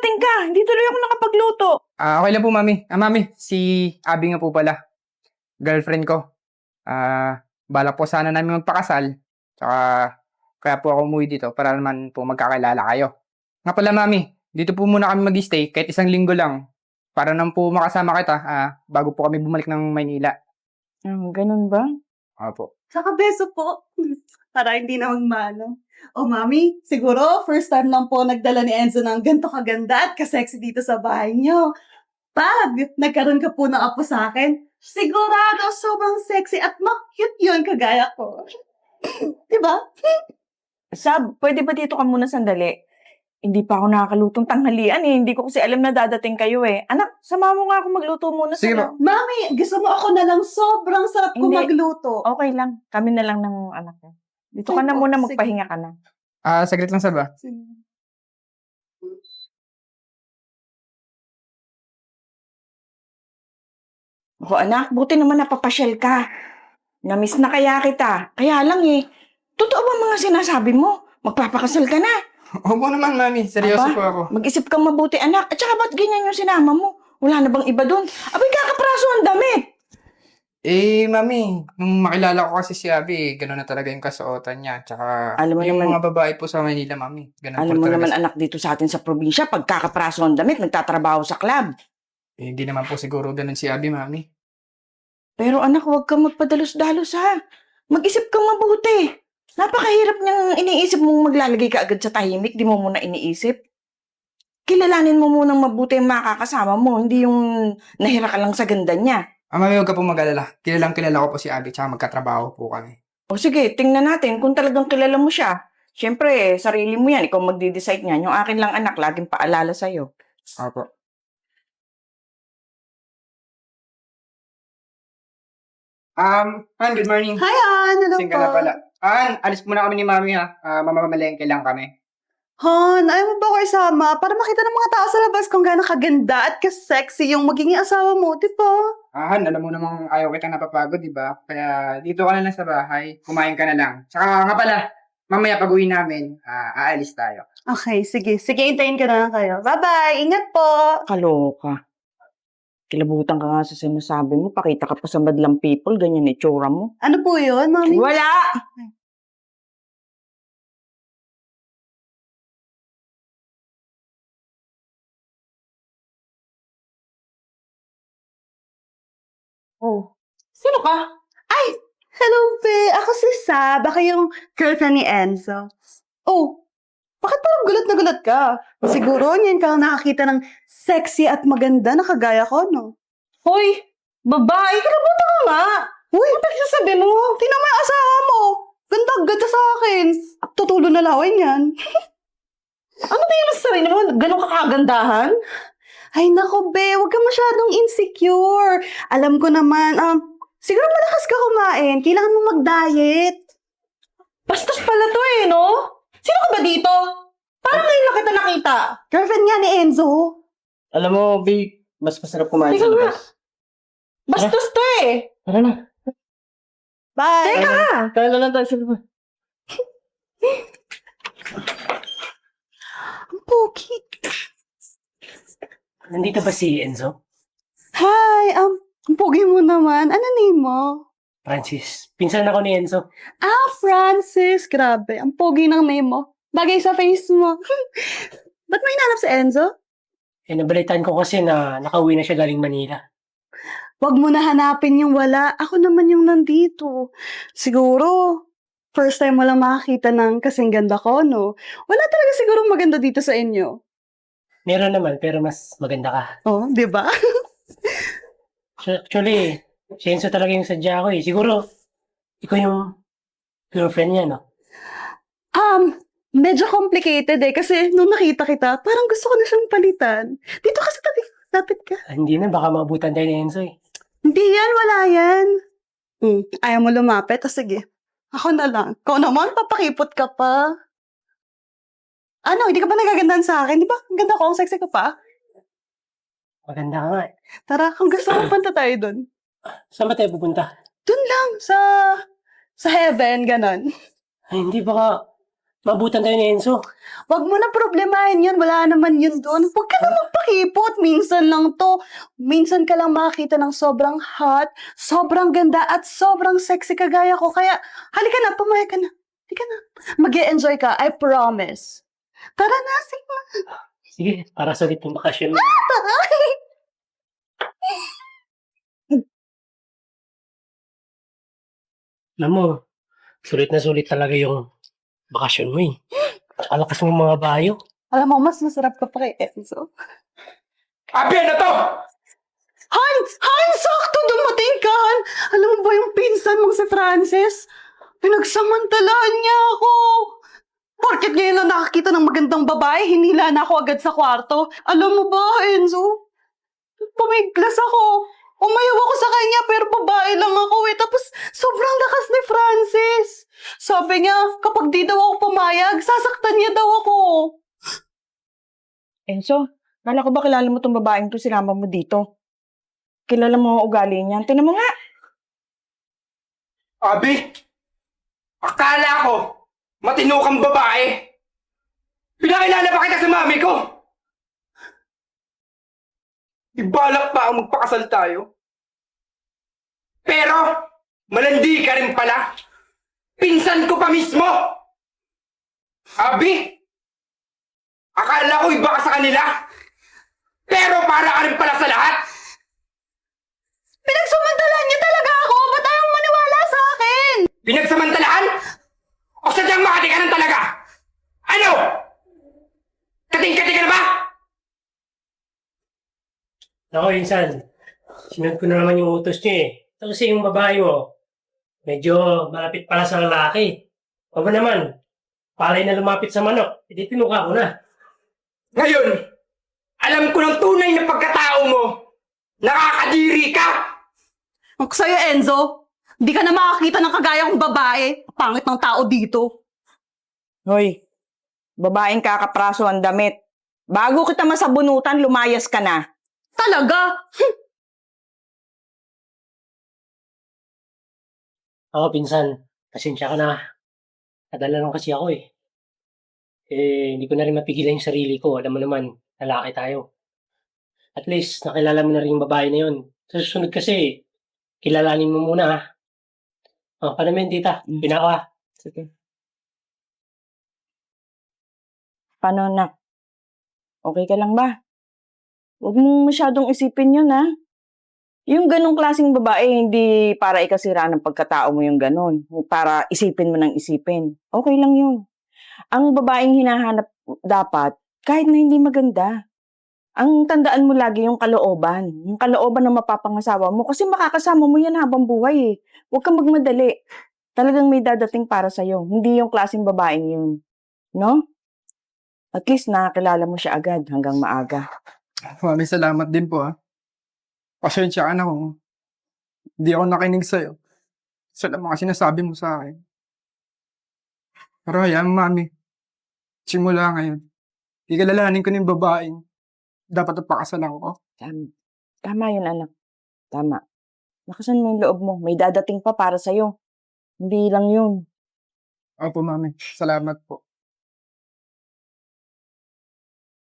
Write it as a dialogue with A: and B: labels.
A: nakarating ka? Hindi tuloy ako nakapagluto.
B: Ah, okay lang po, mami. Ah, mami, si Abby nga po pala. Girlfriend ko. Ah, balak po sana namin magpakasal. Tsaka, kaya po ako umuwi dito para naman po magkakilala kayo. Nga pala, mami, dito po muna kami mag-stay kahit isang linggo lang. Para naman po makasama kita ah, bago po kami bumalik ng Maynila.
A: Hmm, ganun ba?
B: Opo.
C: Tsaka beso po. Para hindi na magmano. O mami, siguro first time lang po nagdala ni Enzo ng ganito kaganda at kasexy dito sa bahay niyo. Pag nagkaroon ka po ng apo sa akin, sigurado sobrang sexy at ma-cute yun kagaya ko. diba?
A: Sab, pwede ba dito ka muna sandali? Hindi pa ako nakakalutong tanghalian eh. Hindi ko kasi alam na dadating kayo eh. Anak, sama mo nga ako magluto muna
B: Sige
A: sa
B: po.
C: Mami, gusto mo ako na lang sobrang sarap ko
A: Hindi.
C: magluto.
A: Okay lang. Kami na lang ng anak ko. Dito ka na muna,
C: sige.
A: magpahinga ka na.
B: Ah, saglit lang sa ba?
A: Ako anak, buti naman napapasyal ka. Namiss na kaya kita. Kaya lang eh. Totoo ba mga sinasabi mo? Magpapakasal ka na.
B: Opo naman, mami. Seryoso
A: Aba?
B: po ako.
A: Mag-isip kang mabuti anak. At saka ba't ganyan yung sinama mo? Wala na bang iba doon? Abay kakapraso ang damit.
B: Eh, mami, nung makilala ko kasi si Abby, gano'n na talaga yung kasuotan niya. Tsaka,
A: Alam mo
B: yung
A: naman-
B: mga babae po sa Manila, mami. Ganun
A: Alam
B: po
A: mo
B: talaga
A: naman anak dito sa atin sa probinsya, pag kakapraso ang damit, nagtatrabaho sa club.
B: Eh, hindi naman po siguro ganun si Abby, mami.
A: Pero anak, huwag kang magpadalos-dalos ha. Mag-isip kang mabuti. Napakahirap niyang iniisip mong maglalagay ka agad sa tahimik, di mo muna iniisip. Kilalanin mo munang mabuti ang makakasama mo, hindi yung nahira ka lang sa ganda niya.
B: Ah, mami, huwag ka po mag-alala. Kilalang kilala ko po si Abby, tsaka magkatrabaho po kami.
A: O sige, tingnan natin kung talagang kilala mo siya. Siyempre, sarili mo yan, ikaw magdi-decide niyan. Yung akin lang anak, laging paalala sa'yo.
B: Opo. Um, Han, good morning.
C: Hi, Ann! Hello
B: Sing
C: po.
B: ka na pala. Han, alis muna kami ni mami ha. Ah, mamamalengke lang kami.
C: Han, ayaw mo ba ako isama para makita ng mga tao sa labas kung gaano kaganda at ka-sexy yung magiging asawa mo, di ba?
B: Ah, Han, alam mo namang ayaw kitang napapagod, di ba? Kaya dito ka na lang sa bahay, kumain ka na lang. Tsaka nga pala, mamaya pag uwi namin, ah, aalis tayo.
C: Okay, sige. Sige, hintayin ka na lang kayo. Bye-bye! Ingat po!
A: Kaloka. Kilabutan ka nga sa sinasabi mo, pakita ka pa sa madlang people, ganyan itsura mo.
C: Ano po yun, mami?
A: Wala! Oh, sino ka?
C: Hello, Be! Ako si Sab. Ako yung girlfriend ni Enzo. Oh, bakit parang gulat na gulat ka? Siguro, niyan ka lang nakakita ng sexy at maganda na kagaya ko, no?
A: Hoy, babae, ka nga!
C: Uy, ano sasabi mo? Tingnan mo yung asawa mo. Ganda, ganda sa akin. Tutulo na laway niyan.
A: Ano mo sa sarili mo? Ganun ka kagandahan?
C: Ay, nako, be. Huwag ka masyadong insecure. Alam ko naman, um, siguro malakas ka kumain. Kailangan mo mag-diet.
A: Bastos pala to eh, no? Sino ka ba dito? Parang ngayon lang kita nakita.
C: Girlfriend nga ni Enzo.
D: Alam mo, babe, mas masarap kumain
A: Teka
D: sa
A: nga.
D: labas.
A: Bastos to eh.
D: Tara na.
C: Bye!
A: Teka!
D: Kaya na lang tayo sa labas.
C: Ang pogi.
D: Nandito ba si Enzo?
C: Hi, um, ang pogi mo naman. Ano name mo?
D: Francis. Pinsan ako ni Enzo.
C: Ah, Francis. Grabe, ang pogi ng name mo. Bagay sa face mo. Ba't may hinanap si Enzo?
D: Eh, nabalitaan ko kasi na nakauwi na siya galing Manila.
C: Huwag mo na hanapin yung wala. Ako naman yung nandito. Siguro, first time mo lang makakita ng kasing ganda ko, no? Wala talaga siguro maganda dito sa inyo.
D: Meron naman, pero mas maganda ka.
C: Oh, di ba?
D: Actually, si Enzo talaga yung sadya ko eh. Siguro, ikaw yung girlfriend niya, no?
C: Um, medyo complicated eh. Kasi nung nakita kita, parang gusto ko na siyang palitan. Dito kasi tabi, lapit ka.
D: Ah, hindi na, baka maabutan tayo ni Enzo eh.
C: Hindi yan, wala yan. Hmm, ayaw mo lumapit? Ah, sige. Ako na lang. Ikaw naman, papakipot ka pa. Ano, hindi ka ba nagagandahan sa akin? Di ba? Ang ganda ko, ang sexy ko pa.
D: Maganda ka nga eh.
C: Tara, kung gusto mo, punta tayo dun.
D: Saan ba tayo pupunta?
C: Dun lang, sa... sa heaven, ganon.
D: Ay, hindi, baka Mabutan tayo ni Enzo.
C: Wag mo na problemahin yun. Wala naman yun doon. Huwag ka na magpakipot. Minsan lang to. Minsan ka lang makakita ng sobrang hot, sobrang ganda, at sobrang sexy kagaya ko. Kaya, halika na, pumayag ka na. Halika na. mag enjoy ka. I promise. Tara na, sige na.
D: Sige, para sa ulit ng bakasyon.
C: Tara.
D: Alam mo, sulit na sulit talaga yung bakasyon mo eh. Alakas mo mga bayo.
C: Alam mo, mas masarap ka pa kay Enzo.
B: Abi, ano to?
C: Han! Han! Sakto dumating ka, Han! Alam mo ba yung pinsan mong si Francis? Pinagsamantalaan niya ako. Porket ngayon na nakakita ng magandang babae, hinila na ako agad sa kwarto. Alam mo ba, Enzo? Pumiglas ako. Umayaw ako sa kanya pero babae lang ako eh. Tapos sobrang lakas ni Francis. Sabi niya, kapag di daw ako pumayag, sasaktan niya daw ako.
A: Enzo, kala ko ba kilala mo tong babaeng to, sinama mo dito? Kilala mo ang ugali niyan. Tinan mo nga.
B: Abi, akala ko, matino kang babae. Pinakilala pa kita sa mami ko. Ibalak pa ang magpakasal tayo. Pero, malandi ka rin pala. Pinsan ko pa mismo. Abi, akala ko iba ka sa kanila. Pero para ka rin pala sa lahat.
C: Pinagsamantalaan niya talaga ako. Ba't ayaw maniwala sa akin?
B: Pinagsamantalahan? O sadyang makati ka ng talaga? Ano? Kating-kating ka na ba?
D: Ako, insan. Sinunod ko na naman yung utos niya eh. Ito kasi yung babae mo, medyo malapit pala sa lalaki. O ba naman, palay na lumapit sa manok, hindi tinuka ko na.
B: Ngayon, alam ko ng tunay na pagkatao mo. Nakakadiri ka!
C: Ako sa'yo, Enzo. Hindi ka na makakita ng kagaya kong babae. Pangit ng tao dito.
A: Hoy, babaeng kakapraso ang damit. Bago kita masabunutan, lumayas ka na.
C: Talaga?
D: Ako, pinsan, pasensya ka na. Nadala lang kasi ako eh. Eh, hindi ko na rin mapigilan yung sarili ko. Alam mo naman, lalaki tayo. At least, nakilala mo na rin yung babae na yun. Sa susunod kasi, kilalanin mo muna ha. Oh, paano mo yun, tita? Pinako ha.
A: Sige. Paano na? Okay ka lang ba? Huwag mong masyadong isipin yun, ha? Yung ganong klaseng babae, hindi para ikasira ng pagkatao mo yung ganon. Para isipin mo ng isipin. Okay lang yun. Ang babaeng hinahanap dapat, kahit na hindi maganda. Ang tandaan mo lagi yung kalooban. Yung kalooban na mapapangasawa mo. Kasi makakasama mo yan habang buhay eh. Huwag kang magmadali. Talagang may dadating para sa'yo. Hindi yung klaseng babaeng yun. No? At least nakakilala mo siya agad hanggang maaga.
B: Mami, salamat din po ha. Pasensya ka na kung hindi ako nakinig sa'yo. Sa mga sinasabi mo sa akin. Pero hayaan, mami. Simula ngayon. Ikalalanin ko na yung babaeng dapat napakasalan ko.
A: Tama. Tama yun, anak. Tama. Lakasan mo yung loob mo. May dadating pa para sa'yo. Hindi lang yun.
B: Opo, mami. Salamat po.